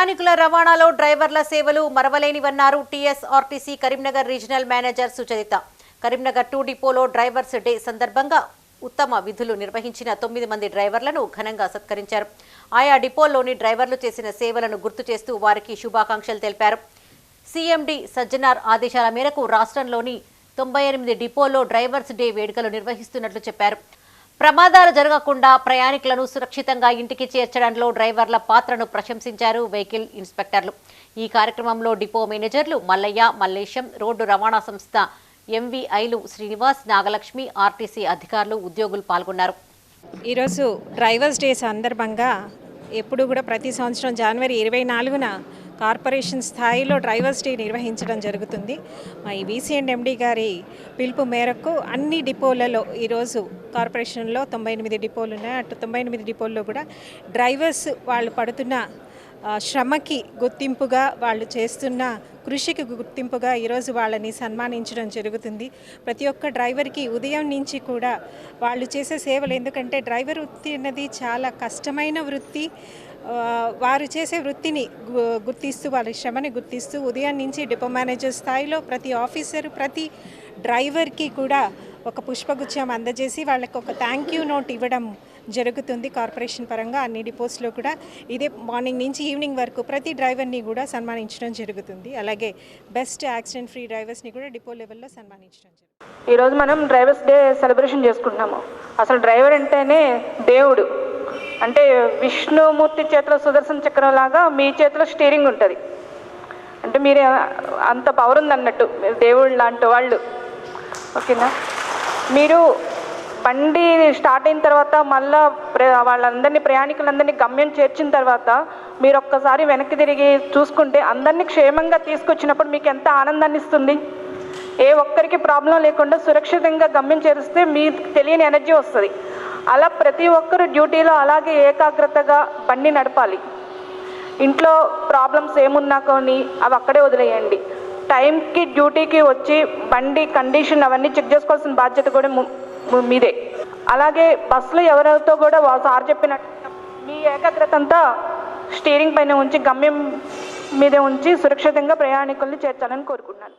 ప్రయాణికుల రవాణాలో డ్రైవర్ల సేవలు మరవలేనివన్నారు TSRTC Karimnagar regional manager Sucharitha. Karimnagar two డిపోలో డ్రైవర్స్ డే సందర్భంగా ఉత్తమ విధులు నిర్వహించిన తొమ్మిది మంది డ్రైవర్లను ఘనంగా సత్కరించారు. ఆయా డిపోల్లోని డ్రైవర్లు చేసిన సేవలను గుర్తు చేస్తూ వారికి శుభాకాంక్షలు తెలిపారు. సీఎండి సజ్జనార్ ఆదేశాల మేరకు రాష్ట్రంలోని తొంభై ఎనిమిది డిపోల్లో డ్రైవర్స్ డే వేడుకలు నిర్వహిస్తున్నట్లు చెప్పారు. ప్రమాదాలు జరగకుండా ప్రయాణికులను సురక్షితంగా ఇంటికి చేర్చడంలో డ్రైవర్ల పాత్రను ప్రశంసించారు వెహికల్ ఇన్స్పెక్టర్లు. ఈ కార్యక్రమంలో డిపో మేనేజర్లు మల్లయ్య మల్లేశం రోడ్డు రవాణా సంస్థ ఎంవీఐలు శ్రీనివాస్ నాగలక్ష్మి ఆర్టీసీ అధికారులు ఉద్యోగులు పాల్గొన్నారు. ఈరోజు డ్రైవర్స్ డే సందర్భంగా ఎప్పుడు కూడా ప్రతి సంవత్సరం జనవరి ఇరవై నాలుగున కార్పొరేషన్ స్థాయిలో డ్రైవర్స్ డే నిర్వహించడం జరుగుతుంది. మా ఈ వీసీ అండ్ ఎండి గారి పిలుపు మేరకు అన్ని డిపోలలో ఈరోజు కార్పొరేషన్లో తొంభై ఎనిమిది డిపోలు ఉన్నాయి. అటు తొంభై ఎనిమిది డిపోల్లో కూడా డ్రైవర్స్ వాళ్ళు పడుతున్న శ్రమకి గుర్తింపుగా వాళ్ళు చేస్తున్న కృషికి గుర్తింపుగా ఈరోజు వాళ్ళని సన్మానించడం జరుగుతుంది. ప్రతి ఒక్క డ్రైవర్కి ఉదయం నుంచి కూడా వాళ్ళు చేసే సేవలు ఎందుకంటే డ్రైవర్ వృత్తి అన్నది చాలా కష్టమైన వృత్తి. వారు చేసే వృత్తిని గుర్తిస్తూ వాళ్ళ శ్రమని గుర్తిస్తూ ఉదయం నుంచి డిపో మేనేజర్ స్థాయిలో ప్రతి ఆఫీసర్ ప్రతి డ్రైవర్కి కూడా ఒక పుష్పగుచ్చం అందజేసి వాళ్ళకి ఒక థ్యాంక్ యూ నోట్ ఇవ్వడం జరుగుతుంది. కార్పొరేషన్ పరంగా అన్ని డిపోస్లో కూడా ఇదే మార్నింగ్ నుంచి ఈవినింగ్ వరకు ప్రతి డ్రైవర్ని కూడా సన్మానించడం జరుగుతుంది. అలాగే బెస్ట్ యాక్సిడెంట్ ఫ్రీ డ్రైవర్స్ని కూడా డిపో లెవెల్లో సన్మానించడం జరుగుతుంది. ఈరోజు మనం డ్రైవర్స్ డే సెలబ్రేషన్ చేసుకుంటున్నాము. అసలు డ్రైవర్ అంటేనే దేవుడు. అంటే విష్ణుమూర్తి చేతిలో సుదర్శన చక్రం లాగా మీ చేతిలో స్టీరింగ్ ఉంటుంది. అంటే మీరు అంత పవర్ ఉంది అన్నట్టు దేవుళ్ళు దేవుడు లాంటి వాళ్ళు. ఓకేనా? మీరు బండి స్టార్ట్ అయిన తర్వాత మళ్ళా వాళ్ళందరినీ ప్రయాణికులందరినీ గమ్యం చేర్చిన తర్వాత మీరు ఒక్కసారి వెనక్కి తిరిగి చూసుకుంటే అందరినీ క్షేమంగా తీసుకొచ్చినప్పుడు మీకు ఎంత ఆనందాన్ని ఇస్తుంది? ఏ ఒక్కరికి ప్రాబ్లం లేకుండా సురక్షితంగా గమ్యం చేరిస్తే మీకు తెలియని ఎనర్జీ వస్తుంది. అలా ప్రతి ఒక్కరు డ్యూటీలో అలాగే ఏకాగ్రతగా బండి నడపాలి. ఇంట్లో ప్రాబ్లమ్స్ ఏమున్నా కానీ అవి అక్కడే వదిలేయండి. టైంకి డ్యూటీకి వచ్చి బండి కండిషన్ అవన్నీ చెక్ చేసుకోవాల్సిన బాధ్యత కూడా ము- మీదే. అలాగే బస్సులో ఎవరితో కూడా సార్ చెప్పినట్టు మీ ఏకాగ్రత అంతా స్టీరింగ్ పైన ఉంచి గమ్యం మీద ఉంచి సురక్షితంగా ప్రయాణికుల్ని చేర్చాలని కోరుకుంటున్నాను.